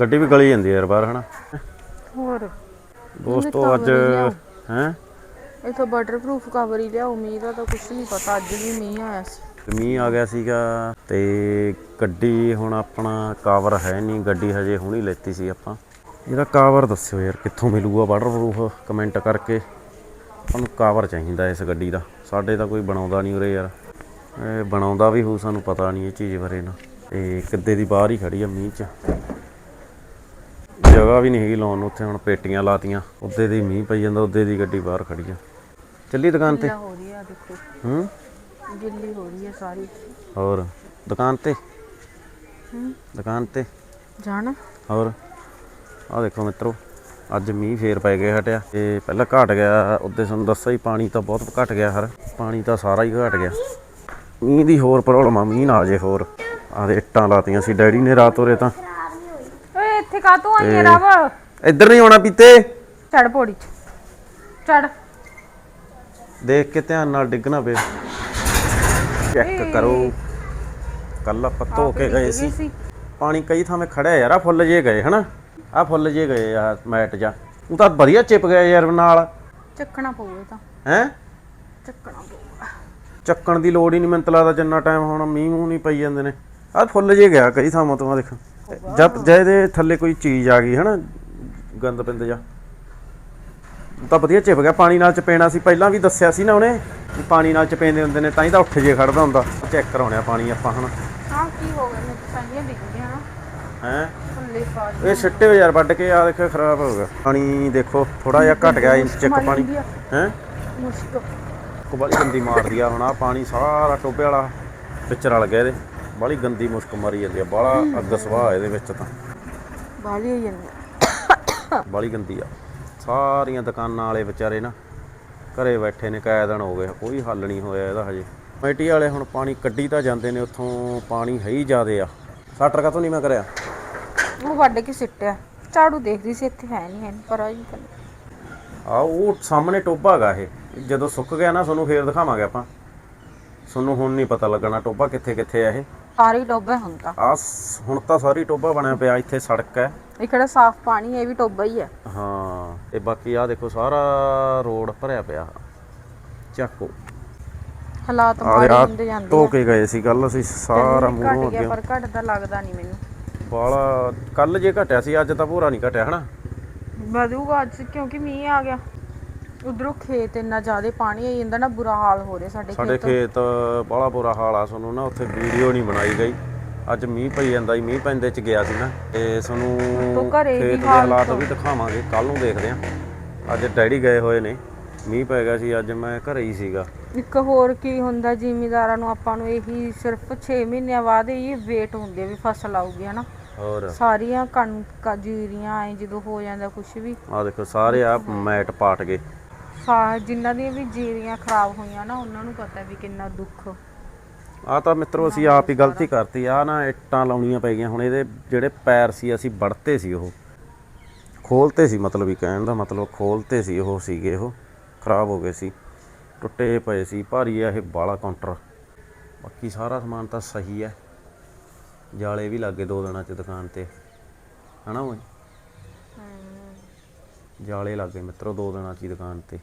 ਗੱਡੀ ਵੀ ਗਲੀ ਜਾਂਦੀ ਯਾਰ ਬਾਹਰ ਹਨਾ? ਹੋਰ? ਦੋਸਤੋ ਅੱਜ ਹੈ? ਇਥੋਂ ਵਾਟਰਪ੍ਰੂਫ ਕਵਰ ਹੀ ਲਿਆਓ ਮੀਂਹ ਦਾ ਤਾਂ ਕੁਝ ਨਹੀਂ ਪਤਾ ਅੱਜ ਵੀ ਮੀਂਹ ਆਇਆ ਸੀ। ਮੀਂਹ ਆ ਗਿਆ ਸੀਗਾ ਤੇ ਗੱਡੀ ਹੁਣ ਆਪਣਾ ਕਵਰ ਹੈ ਨਹੀਂ ਗੱਡੀ ਹਜੇ ਹੁਣੀ ਲੈਤੀ ਸੀ ਆਪਾਂ। ਇਹਦਾ ਕਵਰ ਦੱਸਿਓ ਯਾਰ ਕਿੱਥੋਂ ਮਿਲੂਗਾ ਵਾਟਰਪ੍ਰੂਫ ਕਮੈਂਟ ਕਰਕੇ। ਆਪਾਂ ਨੂੰ ਕਵਰ ਚਾਹੀਦਾ ਇਸ ਗੱਡੀ ਦਾ ਸਾਡੇ ਤਾਂ ਕੋਈ ਬਣਾਉਂਦਾ ਨਹੀਂ ਉਰੇ ਯਾਰ। ਇਹ ਬਣਾਉਂਦਾ ਵੀ ਹੋ ਸਾਨੂੰ ਪਤਾ ਨਹੀਂ ਇਹ ਚੀਜ਼ ਬਾਰੇ ਨਾ। ਤੇ ਕਿੱਦੇ ਦੀ ਬਾਹਰ ਹੀ ਖੜੀ ਆ ਮੀਂਹ 'ਚ। ਜਗ੍ਹਾ ਵੀ ਨਹੀਂ ਹੈਗੀ ਲਾਉਣ ਨੂੰ ਉੱਥੇ ਹੁਣ ਪੇਟੀਆਂ ਲਾਤੀਆਂ। ਉੱਦੇ ਦੀ ਮੀਂਹ ਪਈ ਜਾਂਦਾ ਉੱਦੇ ਦੀ ਗੱਡੀ ਬਾਹਰ ਖੜੀ ਆ। ਚੱਲੀ ਦੁਕਾਨ ਤੇ? ਗਿੱਲਾ ਹੋ ਰਹੀ ਆ ਦੇਖੋ। ਹੂੰ? ਗਿੱਲੀ ਹੋ ਰਹੀ ਹੈ ਸਾਰੀ। ਹੋਰ ਦੁਕਾਨ ਤੇ? ਦੁਕਾਨ ਤੇ? ਜਾਣਾ? ਹੋਰ? ਆਹ ਦੇਖੋ ਮਿੱਤਰੋ ਅੱਜ ਮੀਂਹ ਫੇਰ ਪੈ ਗਿਆ ਹਟਿਆ। ਤੇ ਪਹਿਲਾਂ ਘਟ ਗਿਆ ਉੱਤੇ ਤੁਹਾਨੂੰ ਦੱਸਿਆ ਹੀ ਪਾਣੀ ਤਾਂ ਬਹੁਤ ਘਟ ਗਿਆ ਹਰ। ਪਾਣੀ ਤਾਂ ਸਾਰਾ ਹੀ ਘਟ ਗਿਆ। ਮੀਂਹ ਦੀ ਹੋਰ ਪ੍ਰੋਬਲਮ ਆ ਮੀਂਹ ਨਾ ਆ ਜੇ ਹੋਰ। ਆਹ ਇੱਟਾਂ ਲਾਤੀਆਂ ਸੀ ਡੈਡੀ ਨੇ ਰਾਤ ਉਰੇ ਤਾਂ। ਓਏ ਇੱਥੇ ਕਾ ਤੂੰ ਆਈ ਰਵ ਇੱਧਰ ਨਹੀਂ ਆਉਣਾ ਪੀਤੇ? ਚੜ ਪੌੜੀ ਚ। ਚੜ। ਦੇਖ ਕੇ ਧਿਆਨ ਨਾਲ ਡਿੱਗਣਾ ਪਏ ਚੈੱਕ ਕਰੋ। ਕੱਲ ਆਪਾਂ ਧੋ ਕੇ ਗਏ ਸੀ। ਪਾਣੀ ਕਈ ਥਾਵੇਂ ਖੜਿਆ ਯਾਰ ਆ ਫੁੱਲ ਜੇ ਗਏ ਹਨਾ? ਆ ਫੁੱਲ ਜੇ ਗਏ ਆ ਮੈਟ ਜਾ। ਉਹ ਤਾਂ ਵਧੀਆ ਚਿਪ ਗਿਆ ਯਾਰ ਨਾਲ। ਚੱਕਣਾ ਪਊਗਾ ਤਾਂ। ਹੈ? ਚੱਕਣਾ ਪਊਗਾ ਚੱਕਣ ਦੀ ਲੋੜ ਹੀ ਨਹੀਂ ਮੈਨੂੰ ਲੱਗਦਾ ਜਿੰਨਾ ਟਾਈਮ ਹੁਣ ਮੀਂਹ ਮੂੰਹ ਨਹੀਂ ਪਈ ਜਾਂਦੇ ਨੇ। ਆ ਫੁੱਲ ਜੇ ਗਿਆ ਕਈ ਥਾਵਾਂ ਤੋਂ ਆ ਦੇਖ। ਜਦ ਜੇ ਇਹਦੇ ਥੱਲੇ ਕੋਈ ਚੀਜ਼ ਆ ਗਈ ਹਨਾ ਗੰਦ ਪਿੰਦ ਜਾ ਤਾਂ ਵਧੀਆ ਚਿਪ ਗਿਆ ਪਾਣੀ ਨਾਲ ਚਪੇਣਾ ਸੀ। ਪਹਿਲਾਂ ਵੀ ਦੱਸਿਆ ਸੀ ਨਾ ਉਹਨੇ ਵੀ ਪਾਣੀ ਨਾਲ ਚਪੇਂਦੇ ਹੁੰਦੇ ਨੇ ਤਾਂ ਹੀ ਤਾਂ ਉੱਠ ਜੇ ਖੜਦਾ ਹੁੰਦਾ। ਚੈੱਕ ਕਰਾਉਣਿਆ ਪਾਣੀ ਆਪਾਂ ਹੁਣ ਹਾਂ ਕੀ ਹੋ ਗਿਆ? ਮੇਰੇ ਸਾਈਆਂ ਡਿੱਗ ਗਈਆਂ ਨਾ। ਹੈ? ਥੱਲੇ ਪਾ ਇਹ ਛਿੱਟੇ ਹੋ ਯਾਰ ਵੱਢ ਕੇ ਆ ਦੇਖੋ ਖਰਾਬ ਹੋ ਗਿਆ। ਪਾਣੀ ਦੇਖੋ ਥੋੜਾ ਜਿਹਾ ਘਟ ਗਿਆ ਇੰਚ ਇੱਕ ਪਾਣੀ। ਹੈ? ਮੁਸ਼ਕ। ਬੜੀ ਗੰਦੀ ਮਾਰਦੀ ਆ ਹੁਣ ਆ ਪਾਣੀ ਸਾਰਾ ਟੋਬੇ ਵਾਲਾ ਵਿੱਚ ਰਲ ਗਿਆ ਇਹਦੇ। ਬੜੀ ਗੰਦੀ ਮੁਸ਼ਕ ਮਾਰੀ ਜਾਂਦੀ ਆ ਬਾਲਾ ਅੱਗ ਸਵਾਹ ਇਹਦੇ ਵਿੱਚ ਤਾਂ। ਬਾਲੀ ਹੋਈ ਜਾਂਦੀ ਬੜੀ ਗੰਦੀ ਆ। ਸਾਰੀਆਂ ਦੁਕਾਨਾਂ ਵਾਲੇ ਵਿਚਾਰੇ ਨਾ ਘਰੇ ਬੈਠੇ ਨੇ ਕਾਇ ਦਿਨ ਹੋ ਗਏ ਕੋਈ ਹੱਲ ਨਹੀਂ ਹੋਇਆ ਇਹਦਾ ਹਜੇ। ਕਮੇਟੀ ਵਾਲੇ ਹੁਣ ਪਾਣੀ ਕੱਢੀ ਤਾਂ ਜਾਂਦੇ ਨੇ ਉੱਥੋਂ ਪਾਣੀ ਹੈ ਹੀ ਜ਼ਿਆਦੇ ਆ। ਸੱਟਰ ਕਾ ਨਹੀਂ ਮੈਂ ਕਰਿਆ? ਉਹ ਵੱਢ ਕੇ ਸਿੱਟਿਆ। ਝਾੜੂ ਦੇਖਦੀ ਸੀ ਇੱਥੇ ਹੈ ਨਹੀਂ ਹੈ ਪਰ ਆਈ ਆ ਉਹ ਸਾਹਮਣੇ ਟੋਬਾ ਹੈਗਾ ਇਹ। ਜਦੋਂ ਸੁੱਕ ਗਿਆ ਨਾ ਤੁਹਾਨੂੰ ਫੇਰ ਦਿਖਾਵਾਂਗੇ ਆਪਾਂ। ਤੁਹਾਨੂੰ ਹੁਣ ਨਹੀਂ ਪਤਾ ਲੱਗਣਾ ਟੋਬਾ ਕਿੱਥੇ ਕਿੱਥੇ ਆ ਇਹ। ਸਾਰੀ ਡੋਬਾ ਹੁੰਦਾ। ਆ ਹੁਣ ਤਾਂ ਸਾਰੀ ਟੋਬਾ ਬਣਿਆ ਪਿਆ ਇੱਥੇ ਸੜਕ ਹੈ। ਇਹ ਕਿਹੜਾ ਸਾਫ਼ ਪਾਣੀ ਹੈ ਇਹ ਵੀ ਟੋਬਾ ਹੀ ਹੈ। ਹਾਂ ਤੇ ਬਾਕੀ ਆ ਦੇਖੋ ਸਾਰਾ ਰੋਡ ਭਰਿਆ ਪਿਆ। ਚੱਕੋ। ਹਾਲਾਤ ਮਾੜੇ ਹੁੰਦੇ ਜਾਂਦੇ ਧੋ ਕੇ ਗਏ ਸੀ ਕੱਲ ਅਸੀਂ ਸਾਰਾ ਮੂੰਹੋਂ ਗਿਆ ਅੱਗੇ ਪਰ ਘਟਦਾ ਲੱਗਦਾ ਨਹੀਂ ਮੈਨੂੰ। ਬਾਲਾ ਕੱਲ ਜੇ ਘਟਿਆ ਸੀ ਅੱਜ ਤਾਂ ਪੂਰਾ ਨਹੀਂ ਘਟਿਆ ਹਨਾ? ਵਧੂਗਾ ਅੱਜ ਕਿਉਂਕਿ ਮੀਂਹ ਆ ਗਿਆ। ਉਧਰੋਂ ਖੇਤ ਇੰਨਾ ਜ਼ਿਆਦਾ ਪਾਣੀ ਆਈ ਜਾਂਦਾ ਨਾ ਬੁਰਾ ਹਾਲ ਹੋ ਰਿਹਾ ਸਾਡੇ ਸਾਡੇ ਖੇਤ। ਬਾਲਾ ਬੁਰਾ ਹਾਲ ਆ ਤੁਹਾਨੂੰ ਨਾ ਉੱਥੇ ਵੀਡੀਓ ਨਹੀਂ ਬਣਾਈ ਗਈ। ਅੱਜ ਮੀਂਹ ਪਈ ਜਾਂਦਾ ਸੀ ਮੀਂਹ ਪੈਂਦੇ ਚ ਗਿਆ ਸੀ ਨਾ। ਤੇ ਵੀ ਖੇਤ ਦੇ ਹਾਲ ਹਾਲਾਤ ਵੀ ਦਿਖਾਵਾਂਗੇ ਕੱਲ ਨੂੰ ਦੇਖਦੇ ਆਂ। ਅੱਜ ਡੈਡੀ ਗਏ ਹੋਏ ਨੇ ਮੀਂਹ ਪੈ ਗਿਆ ਸੀ ਅੱਜ ਮੈਂ ਘਰੇ ਹੀ ਸੀਗਾ। ਇੱਕ ਹੋਰ ਕੀ ਹੁੰਦਾ ਜ਼ਿਮੀਦਾਰਾਂ ਨੂੰ ਆਪਾਂ ਨੂੰ ਇਹੀ ਸਿਰਫ 6 ਮਹੀਨਿਆਂ ਬਾਅਦ ਇਹ ਵੇਟ ਹੁੰਦੀ ਹੈ ਵੀ ਫਸਲ ਆਊਗੀ ਹਨਾ। ਹੋਰ? ਸਾਰੀਆਂ ਕਣਕਾਂ ਜੀਰੀਆਂ ਐ ਜਦੋਂ ਹੋ ਜਾਂਦਾ ਕੁਝ ਵੀ। ਆ ਦੇਖੋ ਸਾਰੇ ਆ ਮੈਟ ਪਾਟ ਗਏ। ਸਾ ਜਿਨ੍ਹਾਂ ਦੀਆਂ ਵੀ ਜੀਰੀਆਂ ਖਰਾਬ ਹੋਈਆਂ ਨਾ ਉਹਨਾਂ ਨੂੰ ਪਤਾ ਵੀ ਕਿੰਨਾ ਦੁੱਖ। ਆ ਤਾਂ ਮਿੱਤਰੋ ਅਸੀਂ ਆਪ ਹੀ ਗਲਤੀ ਕਰਤੀ। ਆ ਨਾ ਇੱਟਾਂ ਲਾਉਣੀਆਂ ਪੈ ਗਈਆਂ। ਹੁਣ ਇਹਦੇ ਜਿਹੜੇ ਪੈਰ ਸੀ ਅਸੀਂ ਵੜਤੇ ਸੀ ਉਹ। ਖੋਲਤੇ ਸੀ ਮਤਲਬ ਵੀ ਕਹਿਣ ਦਾ ਮਤਲਬ ਖੋਲਤੇ ਸੀ ਉਹ ਸੀਗੇ ਉਹ। ਖਰਾਬ ਹੋ ਗਏ ਸੀ। ਟੁੱਟੇ ਪਏ ਸੀ। ਭਾਰੀ ਆ ਇਹ ਬਾਲਾ ਕਾਊਂਟਰ। ਬਾਕੀ ਸਾਰਾ ਸਮਾਨ ਤਾਂ ਸਹੀ ਹੈ ਜਾਲੇ ਵੀ ਲੱਗੇ ਦੋ ਦਿਨਾਂ ਚ ਦੁਕਾਨ ਤੇ। ਹਨਾ ਓਏ? ਜਾਲੇ ਲੱਗੇ ਮਿੱਤਰੋ ਦੋ ਦਿਨਾਂ ਚ ਹੀ ਦੁਕਾਨ ਤੇ।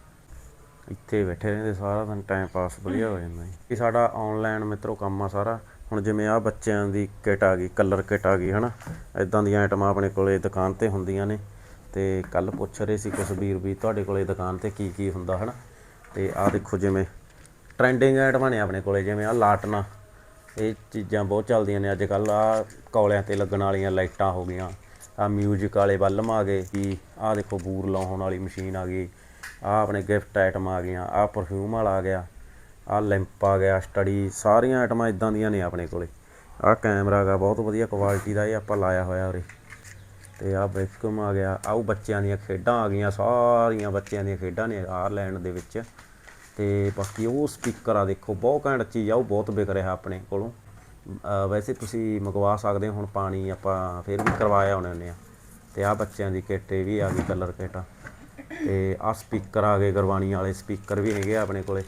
ਇੱਥੇ ਬੈਠੇ ਰਹਿੰਦੇ ਸਾਰਾ ਦਿਨ ਟਾਈਮ ਪਾਸ ਵਧੀਆ ਹੋ ਜਾਂਦਾ ਜੀ। ਇਹ ਸਾਡਾ ਆਨਲਾਈਨ ਮਿੱਤਰੋ ਕੰਮ ਆ ਸਾਰਾ। ਹੁਣ ਜਿਵੇਂ ਆ ਬੱਚਿਆਂ ਦੀ ਕਿਟ ਆ ਗਈ ਕਲਰ ਕਿਟ ਆ ਗਈ, ਹਨਾ। ਇਦਾਂ ਦੀਆਂ ਆਈਟਮਾਂ ਆਪਣੇ ਕੋਲੇ ਦੁਕਾਨ ਤੇ ਹੁੰਦੀਆਂ ਨੇ। ਤੇ ਕੱਲ ਪੁੱਛ ਰਹੇ ਸੀ ਕੁਛ ਵੀ ਤੁਹਾਡੇ ਕੋਲੇ ਦੁਕਾਨ ਤੇ ਕੀ ਕੀ ਹੁੰਦਾ, ਹਨਾ। ਤੇ ਆ ਦੇਖੋ ਜਿਵੇਂ ਟ੍ਰੈਂਡਿੰਗ ਆਈਟਮਾਂ ਨੇ ਆਪਣੇ ਕੋਲੇ, ਜਿਵੇਂ ਆ ਲਾਟਨਾ। ਇਹ ਚੀਜ਼ਾਂ ਬਹੁਤ ਚੱਲਦੀਆਂ ਨੇ ਅੱਜ ਕੱਲ ਆ ਕੌਲਿਆਂ ਤੇ ਲੱਗਣ ਵਾਲੀਆਂ ਲਾਈਟਾਂ ਹੋ ਗਈਆਂ। ਆ ਮਿਊਜ਼ਿਕ ਵਾਲੇ ਬੱਲਮ ਆ ਗਏ ਕੀ ਆ ਦੇਖੋ ਬੂਰ ਲਾਉਣ ਵਾਲੀ ਮਸ਼ੀਨ ਆ ਗਈ। ਆ ਆਪਣੇ ਗਿਫਟ ਆਈਟਮ ਆ ਗਈਆਂ ਆ ਪਰਫਿਊਮ ਵਾਲਾ ਆ ਗਿਆ ਆ ਲੈਂਪ ਆ ਗਿਆ ਸਟੱਡੀ ਸਾਰੀਆਂ ਆਈਟਮਾਂ ਇਦਾਂ ਦੀਆਂ ਨੇ ਆਪਣੇ ਕੋਲੇ। ਆ ਕੈਮਰਾ ਹੈਗਾ, ਬਹੁਤ ਵਧੀਆ ਕੁਆਲਿਟੀ ਦਾ ਇਹ ਆਪਾਂ ਲਾਇਆ ਹੋਇਆ ਉਰੇ। ਤੇ ਆ ਬੈਕਮ ਆ ਗਿਆ, ਆਹ ਬੱਚਿਆਂ ਦੀਆਂ ਖੇਡਾਂ ਆ ਗਈਆਂ, ਸਾਰੀਆਂ ਬੱਚਿਆਂ ਦੀਆਂ ਖੇਡਾਂ ਨੇ ਆਇਰਲੈਂਡ ਦੇ ਵਿੱਚ। ਤੇ ਬਾਕੀ ਉਹ ਸਪੀਕਰ ਆ, ਦੇਖੋ, ਬਹੁਤ ਘੈਂਟ ਚੀਜ਼ ਆ, ਉਹ ਬਹੁਤ ਵਿਕ ਰਿਹਾ ਆਪਣੇ ਕੋਲੋਂ। ਵੈਸੇ ਤੁਸੀਂ ਮੰਗਵਾ ਸਕਦੇ ਹੋ, ਹੁਣ ਪਾਣੀ ਆਪਾਂ ਫਿਰ ਵੀ ਕਰਵਾਇਆ ਹੋਣੇ ਹੁੰਦੇ ਆ। ਤੇ ਆ ਬੱਚਿਆਂ ਦੀ ਕਿੱਟ ਇਹ ਵੀ ਆ ਗਈ ਕਲਰ ਕਿੱਟ ਤੇ ਆ ਸਪੀਕਰ ਆ ਗਏ ਗੁਰਬਾਣੀ ਵਾਲੇ ਸਪੀਕਰ ਵੀ ਹੈਗੇ ਆ ਆਪਣੇ ਕੋਲੇ।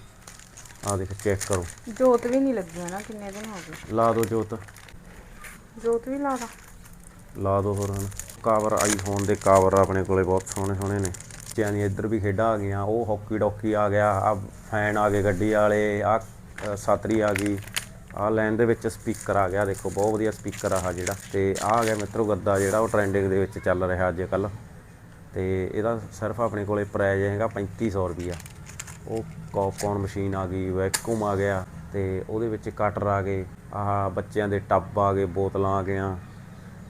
ਆ ਦੇਖ ਚੈੱਕ ਕਰੋ। ਜੋਤ ਵੀ ਨਹੀਂ ਲੱਗੀ ਨਾ ਕਿੰਨੇ ਦਿਨ ਹੋ ਗਏ? ਲਾ ਦਿਓ ਜੋਤ। ਜੋਤ ਵੀ ਲਾਦਾ ਲਾ। ਦਿਓ ਹੋਰ ਹੁਣ। ਕਵਰ ਆਈਫੋਨ ਦੇ ਕਵਰ ਆਪਣੇ ਕੋਲੇ ਬਹੁਤ ਸੋਹਣੇ ਸੋਹਣੇ ਨੇ। ਦੀਆਂ ਇੱਧਰ ਵੀ ਖੇਡਾਂ ਆ ਗਈਆਂ ਉਹ ਹਾਕੀ ਡੌਕੀ ਆ ਗਿਆ ਆ ਫੈਨ ਆ ਗਏ ਗੱਡੀ ਵਾਲੇ ਆ ਸਾਤਰੀ ਆ ਗਈ। ਆ ਲਾਈਨ ਦੇ ਵਿੱਚ ਸਪੀਕਰ ਆ ਗਿਆ ਦੇਖੋ ਬਹੁਤ ਵਧੀਆ ਸਪੀਕਰ ਆ ਜਿਹੜਾ। ਤੇ ਆ ਗਿਆ ਮਿੱਤਰੋ ਗੱਦਾ ਜਿਹੜਾ ਉਹ ਟ੍ਰੈਂਡਿੰਗ ਦੇ ਵਿੱਚ ਚੱਲ ਰਿਹਾ ਅੱਜ ਕੱਲ ਤੇ ਇਹਦਾ ਸਿਰਫ ਆਪਣੇ ਕੋਲੇ ਪ੍ਰਾਈਜ਼ ਹੈਗਾ 3500 ਰੁਪਿਆ ਉਹ ਪੌਪਕੌਰਨ ਮਸ਼ੀਨ ਆ ਗਈ ਵੈਕੂਮ ਆ ਗਿਆ ਤੇ ਉਹਦੇ ਵਿੱਚ ਕਟਰ ਆ ਗਏ, ਆਹ ਬੱਚਿਆਂ ਦੇ ਟੱਬ ਆ ਗਏ, ਬੋਤਲਾਂ ਆ ਗਈਆਂ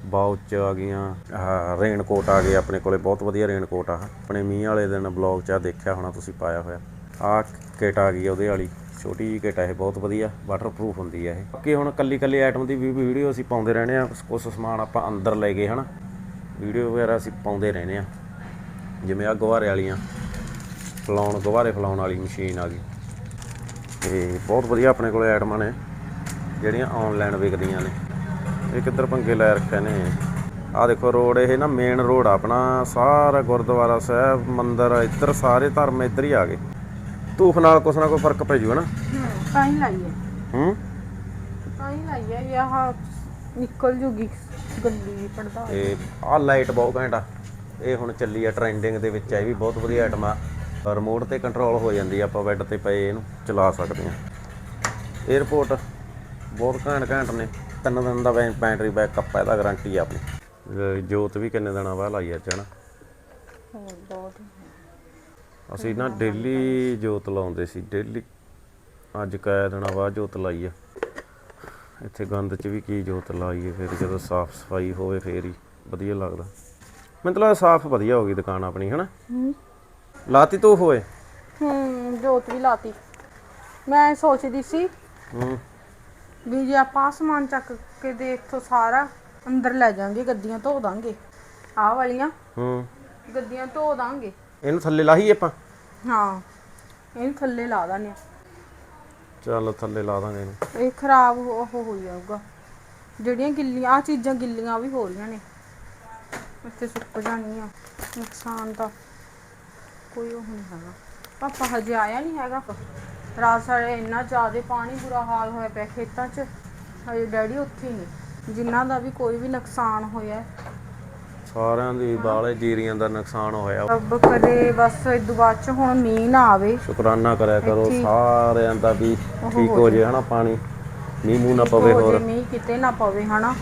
ਬਾਊਚ ਆ ਗਈਆਂ, ਆਹ ਰੇਨ ਕੋਟ ਆ ਗਏ ਆਪਣੇ ਕੋਲੇ, ਬਹੁਤ ਵਧੀਆ ਰੇਨ ਕੋਟ ਆ। ਆਪਣੇ ਮੀਂਹ ਵਾਲੇ ਦਿਨ ਬਲੌਗ 'ਚ ਆ ਦੇਖਿਆ ਹੋਣਾ ਤੁਸੀਂ, ਪਾਇਆ ਹੋਇਆ। ਆਹ ਕਿਟ ਆ ਗਈ ਉਹਦੇ ਵਾਲੀ, ਛੋਟੀ ਜਿਹੀ ਕਿਟ ਹੈ ਇਹ, ਬਹੁਤ ਵਧੀਆ ਵਾਟਰਪ੍ਰੂਫ ਹੁੰਦੀ ਹੈ ਇਹ। ਬਾਕੀ ਹੁਣ ਕੱਲੀ ਕੱਲੀ ਆਈਟਮ ਦੀ ਵੀ ਵੀਡੀਓ ਅਸੀਂ ਪਾਉਂਦੇ ਰਹਿੰਦੇ ਆ, ਕੁਛ ਸਮਾਨ ਆਪਾਂ ਅੰਦਰ ਲੈ ਗਏ ਹਨਾ। ਵੀਡੀਓ ਵਗੈਰਾ ਅਸੀਂ ਪਾਉਂਦੇ ਰਹਿੰਦੇ ਆ। ਜਿਵੇਂ ਆ ਗੁਬਾਰੇ ਵਾਲੀਆਂ ਫਲਾਉਣ ਗੁਬਾਰੇ ਫਲਾਉਣ ਵਾਲੀ ਮਸ਼ੀਨ ਆ ਗਈ। ਤੇ ਬਹੁਤ ਵਧੀਆ ਆਪਣੇ ਕੋਲੇ ਆਈਟਮਾਂ ਨੇ ਜਿਹੜੀਆਂ ਆਨਲਾਈਨ ਵਿਕਦੀਆਂ ਨੇ। ਇਹ ਕਿੱਧਰ ਪੰਗੇ ਲੈ ਰੱਖੇ ਨੇ? ਆ ਦੇਖੋ ਰੋਡ ਇਹ ਨਾ ਮੇਨ ਰੋਡ ਆਪਣਾ ਸਾਰਾ ਗੁਰਦੁਆਰਾ ਸਾਹਿਬ ਮੰਦਿਰ ਇੱਧਰ ਸਾਰੇ ਧਰਮ ਇੱਧਰ ਹੀ ਆ ਗਏ। ਧੂਫ ਨਾਲ ਕੁਛ ਨਾ ਕੋਈ ਫ਼ਰਕ ਪੈ ਜੂਗਾ ਨਾ ਹੂੰ ਤਾਂ ਹੀ ਲਾਈਏ ਹੂੰ। ਤਾਂ ਹੀ ਲਾਈਏ ਇਹ ਨਿਕਲ ਜੂਗੀ ਗੰਦੀ ਪੜਦਾ ਇਹ ਆ ਲਾਈਟ ਬਹੁਤ ਘੈਂਟ ਆ। ਇਹ ਹੁਣ ਚੱਲੀ ਆ ਟ੍ਰੈਂਡਿੰਗ ਦੇ ਵਿੱਚ ਆ ਇਹ ਵੀ ਬਹੁਤ ਵਧੀਆ ਆਈਟਮ ਆ। ਰਿਮੋਟ ਤੇ ਕੰਟਰੋਲ ਹੋ ਜਾਂਦੀ ਆ ਆਪਾਂ ਬੈੱਡ ਤੇ ਪਏ ਇਹਨੂੰ ਚਲਾ ਸਕਦੇ ਆ। 에어ਪੋਰਟ ਬਹੁਤ ਘੈਂਟ ਘੈਂਟ ਨੇ। ਤਿੰਨ ਦਿਨ ਦਾ ਬੈਟਰੀ ਬੈਕਅਪ ਆ ਇਹਦਾ ਗਾਰੰਟੀ ਆ ਆਪਣੀ। ਜੋਤ ਵੀ ਕਿੰਨੇ ਦਿਨਾਂ ਬਾਅਦ ਲਾਈ ਹੋਰ ਬਹੁਤ ਅਸੀਂ ਨਾ ਡੇਲੀ ਜੋਤ ਲਾਉਂਦੇ ਸੀ ਡੇਲੀ ਅੱਜ ਕਾਇਆ ਦਿਨਾਂ ਬਾਅਦ ਜੋਤ ਲਾਈ ਆ। ਇੱਥੇ ਗੰਦ 'ਚ ਵੀ ਕੀ ਜੋਤ ਲਾਈਏ ਫਿਰ ਜਦੋਂ ਸਾਫ਼ ਸਫ਼ਾਈ ਹੋਵੇ ਫੇਰ ਹੀ ਵਧੀਆ ਲੱਗਦਾ। ਮੈਨੂੰ ਤਾਂ ਲੱਗਦਾ ਸਾਫ਼ ਵਧੀਆ ਹੋ ਗਈ ਦੁਕਾਨ ਆਪਣੀ ਹਨਾ? ਹੂੰ ਲਾਤੀ ਤੂੰ ਹੋਏ ਹੂੰ ਜੋਤ ਵੀ ਲਾਤੀ। ਮੈਂ ਸੋਚਦੀ ਸੀ ਹੂੰ। ਵੀ ਜੇ ਆਪਾਂ ਸਮਾਨ ਚੱਕ ਕੇ ਦੇ ਇੱਥੋਂ ਸਾਰਾ ਅੰਦਰ ਲੈ ਜਾਾਂਗੇ ਗੱਦੀਆਂ ਧੋ ਦਾਂਗੇ। ਆਹ ਵਾਲੀਆਂ ਹੂੰ। ਗੱਦੀਆਂ ਧੋ ਦਾਂਗੇ। ਇਹਨੂੰ ਥੱਲੇ ਲਾਹੀ ਆਪਾਂ? ਹਾਂ ਇਹਨੂੰ ਥੱਲੇ ਲਾ ਦਾਂਗੇ। ਚੱਲ ਥੱਲੇ ਲਾ ਦਾਂਗੇ ਇਹਨੂੰ। ਇਹ ਖਰਾਬ ਹੋ ਉਹ ਹੋ ਜਾਊਗਾ। ਜਿਹੜੀਆਂ ਗਿੱਲੀਆਂ ਆ ਚੀਜ਼ਾਂ ਗਿੱਲੀਆਂ ਵੀ ਹੋ ਰਹੀਆਂ ਨੇ। ਇੱਥੇ ਸੁੱਕ ਜਾਣੀਆਂ ਨੁਕਸਾਨ ਤਾਂ ਕੋਈ ਉਹ ਨਹੀਂ ਹੈਗਾ। ਪਾਪਾ ਹਜੇ ਆਇਆ ਨਹੀਂ ਹੈਗਾ। ਰਾਤ ਸਾਡੇ ਇੰਨਾ ਜ਼ਿਆਦਾ ਪਾਣੀ ਬੁਰਾ ਹਾਲ ਹੋਇਆ ਪਿਆ ਖੇਤਾਂ 'ਚ। ਹਜੇ ਡੈਡੀ ਉੱਥੇ ਹੀ ਨੇ। ਜਿਨ੍ਹਾਂ ਦਾ ਵੀ ਕੋਈ ਵੀ ਨੁਕਸਾਨ ਹੋਇਆ। ਸਾਰਿਆਂ ਦੀ ਬਾਲੇ ਜੀਰੀਆਂ ਦਾ ਨੁਕਸਾਨ ਹੋਇਆ। ਰੱਬ ਕਰੇ ਬਸ ਇਦੋਂ ਬਾਅਦ 'ਚ ਹੁਣ ਮੀਂਹ ਨਾ ਆਵੇ। ਸ਼ੁਕਰਾਨਾ ਕਰਿਆ ਕਰੋ। ਸਾਰਿਆਂ ਦਾ ਵੀ ਠੀਕ ਹੋ ਜੇ ਹਨਾ ਪਾਣੀ? ਮੀਂਹ ਨਾ ਪਵੇ ਹੋਰ। ਮੀਂਹ ਕਿਤੇ ਨਾ ਪਵੇ ਹਨਾ?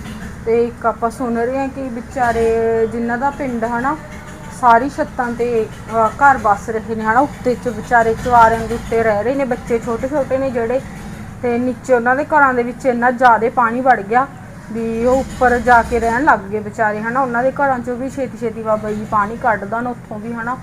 ਤੇ ਇੱਕ ਆਪਾਂ ਸੁਣ ਰਹੇ ਹਾਂ ਕਿ ਵਿਚਾਰੇ ਜਿਨ੍ਹਾਂ ਦਾ ਪਿੰਡ ਹਨਾ ਸਾਰੀ ਛੱਤਾਂ ਤੇ ਅਹ, ਘਰ ਬਸ ਰਹੇ ਨੇ ਹਨਾ ਉੱਤੇ ਚ ਵਿਚਾਰੇ ਚਵਾਰਿਆਂ ਦੇ ਉੱਤੇ ਰਹਿ ਰਹੇ ਨੇ ਬੱਚੇ ਛੋਟੇ ਛੋਟੇ ਨੇ ਜਿਹੜੇ ਤੇ ਨੀਚੇ ਉਹਨਾਂ ਦੇ ਘਰਾਂ ਦੇ ਵਿੱਚ ਇੰਨਾ ਜ਼ਿਆਦਾ ਪਾਣੀ ਵੜ ਗਿਆ ਵੀ ਉਹ ਉੱਪਰ ਜਾ ਕੇ ਰਹਿਣ ਲੱਗ ਗਏ ਵਿਚਾਰੇ ਹਨਾ ਉਹਨਾਂ ਦੇ ਘਰਾਂ ਚੋਂ ਵੀ ਛੇਤੀ ਛੇਤੀ ਬਾਬਾ ਜੀ ਪਾਣੀ ਕੱਢਦਾ ਨਾ ਉੱਥੋਂ ਵੀ ਹਨਾ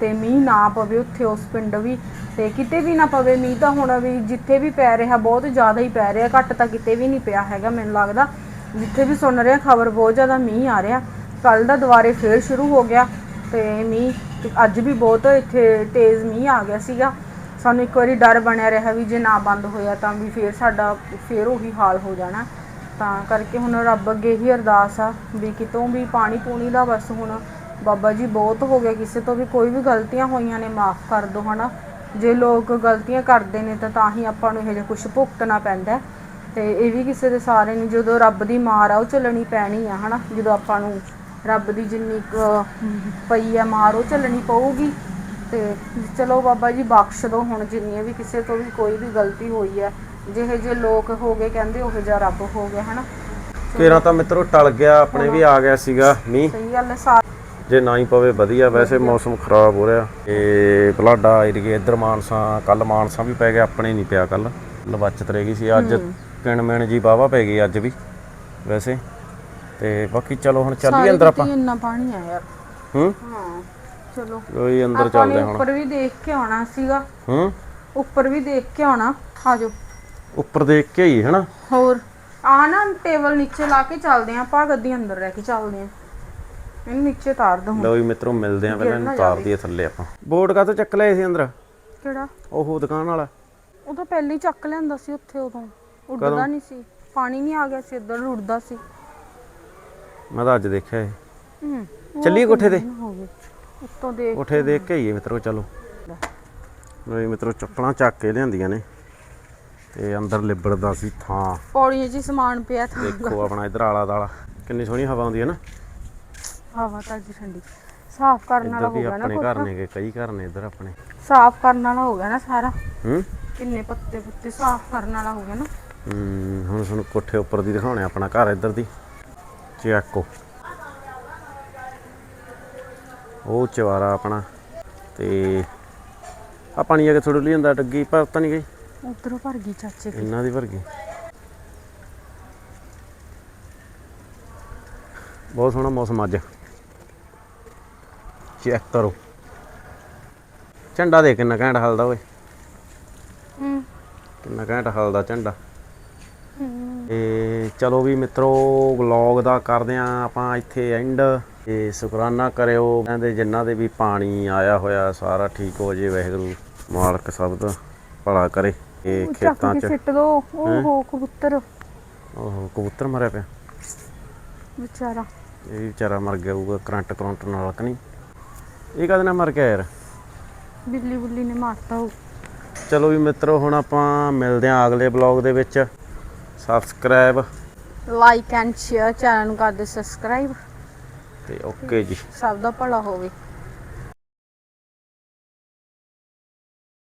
ਤੇ ਮੀਂਹ ਨਾ ਪਵੇ ਉੱਥੇ ਉਸ ਪਿੰਡ ਵੀ ਤੇ ਕਿਤੇ ਵੀ ਨਾ ਪਵੇ ਮੀਂਹ ਤਾਂ ਹੁਣ ਵੀ ਜਿੱਥੇ ਵੀ ਪੈ ਰਿਹਾ ਬਹੁਤ ਜ਼ਿਆਦਾ ਹੀ ਪੈ ਰਿਹਾ ਘੱਟ ਤਾਂ ਕਿਤੇ ਵੀ ਨਹੀਂ ਪਿਆ ਹੈਗਾ ਮੈਨੂੰ ਲੱਗਦਾ। ਜਿੱਥੇ ਵੀ ਸੁਣ ਰਿਹਾ, ਖਬਰ ਬਹੁਤ ਜ਼ਿਆਦਾ ਮੀਂਹ ਆ ਰਿਹਾ। ਕੱਲ ਦਾ ਦੁਬਾਰੇ ਫੇਰ ਸ਼ੁਰੂ ਹੋ ਗਿਆ ਤੇ ਮੀਂਹ ਅੱਜ ਵੀ ਬਹੁਤ ਇੱਥੇ ਤੇਜ਼ ਮੀਂਹ ਆ ਗਿਆ ਸੀਗਾ। ਸਾਨੂੰ ਇੱਕ ਵਾਰੀ ਡਰ ਬਣਿਆ ਰਿਹਾ ਵੀ ਜੇ ਨਾ ਬੰਦ ਹੋਇਆ ਤਾਂ ਵੀ ਫੇਰ ਸਾਡਾ, ਫੇਰ ਉਹੀ ਹਾਲ ਹੋ ਜਾਣਾ। ਤਾਂ ਕਰਕੇ ਹੁਣ ਰੱਬ ਅੱਗੇ ਹੀ ਅਰਦਾਸ ਆ ਵੀ ਕਿਤੋਂ ਵੀ ਪਾਣੀ ਪੂਣੀ ਦਾ ਬਸ ਹੁਣ ਬਾਬਾ ਜੀ ਬਹੁਤ ਹੋ ਗਿਆ ਕਿਸੇ ਤੋਂ ਵੀ ਕੋਈ ਵੀ ਗਲਤੀਆਂ ਹੋਈਆਂ ਨੇ ਮਾਫ ਕਰ ਦਿਓ ਹਨਾ। ਜੇ ਲੋਕ ਗਲਤੀਆਂ ਕਰਦੇ ਨੇ ਤਾਂ ਤਾਂ ਹੀ ਆਪਾਂ ਨੂੰ ਇਹ ਜਿਹਾ ਕੁਝ ਭੁਗਤਣਾ ਪੈਂਦਾ। ਤੇ ਇਹ ਵੀ ਕਿਸੇ ਦੇ ਸਾਰੇ ਨਹੀਂ ਜਦੋਂ ਰੱਬ ਦੀ ਮਾਰ ਆ ਉਹ ਚੱਲਣੀ ਪੈਣੀ ਆ ਹਨਾ? ਜਦੋਂ ਆਪਾਂ ਨੂੰ ਰੱਬ ਦੀ ਜਿੰਨੀ ਪਈ ਆ ਮਾਰ ਉਹ ਚੱਲਣੀ ਪਊਗੀ। ਤੇ ਚਲੋ ਬਾਬਾ ਜੀ ਬਖਸ਼ ਦਿਓ ਹੁਣ ਜਿੰਨੀਆਂ ਵੀ ਕਿਸੇ ਤੋਂ ਵੀ ਕੋਈ ਵੀ ਗਲਤੀ ਹੋਈ ਹੈ ਜਿਹੇ ਜੇ ਲੋਕ ਹੋ ਗਏ ਕਹਿੰਦੇ ਉਹ ਜਿਹਾ ਰੱਬ ਹੋ ਗਿਆ ਹਨਾ? ਕੇਰਾ ਤਾਂ ਮਿੱਤਰੋ ਟਲ ਗਿਆ ਆਪਣੇ ਵੀ ਆ ਗਿਆ ਸੀਗਾ ਮੀਂਹ। ਸਹੀ ਗੱਲ ਹੈ ਸਾਰੇ ਜੇ ਨਾ ਹੀ ਪਵੇ ਵਧੀਆ। ਵੈਸੇ ਮੌਸਮ ਖਰਾਬ ਹੋ ਰਿਹਾ। ਤੇ ਬਲਾਡਾ ਏਰੀਏ ਇੱਧਰ ਮਾਨਸਾ ਕੱਲ ਮਾਨਸਾ ਵੀ ਪੈ ਗਿਆ ਆਪਣੇ ਨਹੀਂ ਪਿਆ ਕੱਲ ਲਵਚਤ ਰਹਿ ਗਈ ਸੀ। ਅੱਜ ਕਿਣਮਿਣ ਜੀ ਵਾਹਵਾ ਪੈ ਗਈ ਅੱਜ ਵੀ ਵੈਸੇ। ਤੇ ਬਾਕੀ ਚਲੋ ਹੁਣ ਚੱਲੀਏ ਅੰਦਰ ਆਪਾਂ। ਇੰਨਾ ਪਾਣੀ ਆ ਯਾਰ। ਹੂੰ? ਹਾਂ ਚਲੋ। ਕੋਈ ਅੰਦਰ ਚੱਲਦੇ ਹੁਣ। ਉੱਪਰ ਵੀ ਦੇਖ ਕੇ ਆਉਣਾ ਸੀਗਾ। ਹੂੰ? ਉੱਪਰ ਵੀ ਦੇਖ ਕੇ ਆਉਣਾ। ਆਜੋ ਉੱਪਰ ਦੇਖ ਕੇ ਹੀ ਹਨਾ? ਹੋਰ ਆ ਨਾ ਟੇਬਲ ਨੀਚੇ ਲਾ ਕੇ ਚੱਲਦੇ ਆਂ ਆਪਾਂ ਗੱਦੀ ਅੰਦਰ ਰਹਿ ਕੇ ਚੱਲਦੇ ਆਂ ਇਹਨੂੰ ਨੀਚੇ ਤਾਰ ਦੋ ਲਓ ਜੀ ਮਿੱਤਰੋ ਮਿਲਦੇ ਆਂ ਪਹਿਲਾਂ ਇਹਨੂੰ ਤਾਰ ਦਈਏ ਥੱਲੇ ਆਪਾਂ। ਬੋਰਡ ਕਾਹਤੋਂ ਚੱਕ ਲਿਆ ਸੀ ਅੰਦਰ? ਕਿਹੜਾ? ਉਹ ਦੁਕਾਨ ਵਾਲਾ। ਉਹ ਤਾਂ ਪਹਿਲਾਂ ਹੀ ਚੱਕ ਲਿਆਂਦਾ ਸੀ ਉੱਥੇ ਉਦੋਂ। ਉੱਡਦਾ ਨਹੀਂ ਸੀ। ਪਾਣੀ ਨਹੀਂ ਆ ਗਿਆ ਸੀ ਇੱਧਰ ਰੁੜਦਾ ਸੀ। ਮੈਂ ਤਾਂ ਅੱਜ ਦੇਖਿਆ ਇਹ। ਹੂੰ ਚੱਲੀਏ ਕੋਠੇ ਤੇ? ਹੋ ਗਏ। ਉੱਤੋਂ ਦੇਖ ਕੋਠੇ ਦੇਖ ਕੇ ਹੀ ਮਿੱਤਰੋ ਚਲੋ। ਜੀ ਮਿੱਤਰੋ ਚੱਪਲਾਂ ਚੱਕ ਕੇ ਲਿਆਂਦੀਆਂ ਨੇ। ਤੇ ਅੰਦਰ ਲਿਬੜਦਾ ਸੀ ਥਾਂ। ਪੌੜੀਆਂ 'ਚ ਹੀ ਸਮਾਨ ਪਿਆ ਤਾਂ ਦੇਖੋ ਆਪਣਾ ਇਧਰ ਆਲਾ ਦਾਲਾ। ਕਿੰਨੀ ਸੋਹਣੀ ਹਵਾ ਆਉਂਦੀ ਹੈ ਨਾ। ਹਵਾ ਤਾਂ ਅੱਜ ਠੰਡੀ। ਸਾਫ਼ ਕਰਨ ਵਾਲਾ ਇੱਧਰ ਹੋ ਵੀ ਗਿਆ ਨਾ ਆਪਣੇ ਘਰ ਕੁਛ ਨੇਗੇ ਕਈ ਘਰ ਨੇ ਇੱਧਰ ਆਪਣੇ। ਸਾਫ਼ ਕਰਨ ਵਾਲਾ ਹੋ ਗਿਆ ਨਾ ਸਾਰਾ। ਹੂੰ? ਕਿੰਨੇ ਪੱਤੇ ਪੁੱਤੇ ਸਾਫ਼ ਕਰਨ ਵਾਲਾ ਹੋ ਗਿਆ ਨਾ। ਹੁਣ ਤੁਹਾਨੂੰ ਕੋਠੇ ਉੱਪਰ ਦੀ ਦਿਖਾਉਣੇ ਆਪਣਾ ਘਰ ਇੱਧਰ ਦੀ। ਚੈੱਕੋ। ਉਹ ਚਵਾਰਾ ਆਪਣਾ। ਤੇ ਆ ਪਾਣੀ ਆ ਕੇ ਥੋੜੀ ਲਈ ਜਾਂਦਾ ਡੱਗੀ ਪਰ ਤਾਂ ਨਹੀਂ ਗਈ? ਉਧਰੋਂ ਭਰ ਗਈ ਚਾਚੇ ਦੀ ਇਹਨਾਂ ਦੀ ਭਰ ਗਈ। ਬਹੁਤ ਸੋਹਣਾ ਮੌਸਮ ਅੱਜ। ਚੈੱਕ ਕਰੋ। ਝੰਡਾ ਦੇ ਕਿੰਨਾ ਘੈਂਟ ਹਲਦਾ ਓਏ। ਹੂੰ। ਕਿੰਨਾ ਘੈਂਟ ਹਲਦਾ ਝੰਡਾ। ਤੇ ਚਲੋ ਵੀ ਮਿੱਤਰੋ ਵਲੌਗ ਦਾ ਕਰਦੇ ਆਂ ਆਪਾਂ ਇੱਥੇ ਐਂਡ ਤੇ ਸ਼ੁਕਰਾਨਾ ਕਰਿਓ ਕਹਿੰਦੇ ਜਿਨ੍ਹਾਂ ਦੇ ਵੀ ਪਾਣੀ ਆਇਆ ਹੋਇਆ ਸਾਰਾ ਠੀਕ ਹੋ ਜੇ ਵਾਹਿਗੁਰੂ ਮਾਲਕ ਸਭ ਦਾ ਭਲਾ ਕਰੇ। ਇਹ ਖੇਤਾਂ 'ਚ ਸਿੱਟ ਦੋ। ਓਹੋ ਕਬੂਤਰ। ਓਹੋ ਕਬੂਤਰ ਮਰਿਆ ਪਿਆ। ਵਿਚਾਰਾ। ਇਹ ਵਿਚਾਰਾ ਮਰ ਗਿਆ ਹੋਊਗਾ ਕਰੰਟ ਕਰੰਟ ਨਾਲ ਕਿ ਨਹੀਂ। ਇਹ ਕਦੇ ਨਾਲ ਮਰ ਗਿਆ ਯਾਰ? ਬਿੱਲੀ ਬੁੱਲੀ ਨੇ ਮਾਰਤਾ ਉਹ। ਚਲੋ ਵੀ ਮਿੱਤਰੋ ਹੁਣ ਆਪਾਂ ਮਿਲਦੇ ਆਂ ਅਗਲੇ ਬਲੌਗ ਦੇ ਵਿੱਚ। Subscribe like and share channel ਨੂੰ ਕਰ ਦਿਓ ਸਬਸਕ੍ਰਾਈਬ ਤੇ ਓਕੇ ਜੀ। ਸਭ ਦਾ ਭਲਾ ਹੋਵੇ।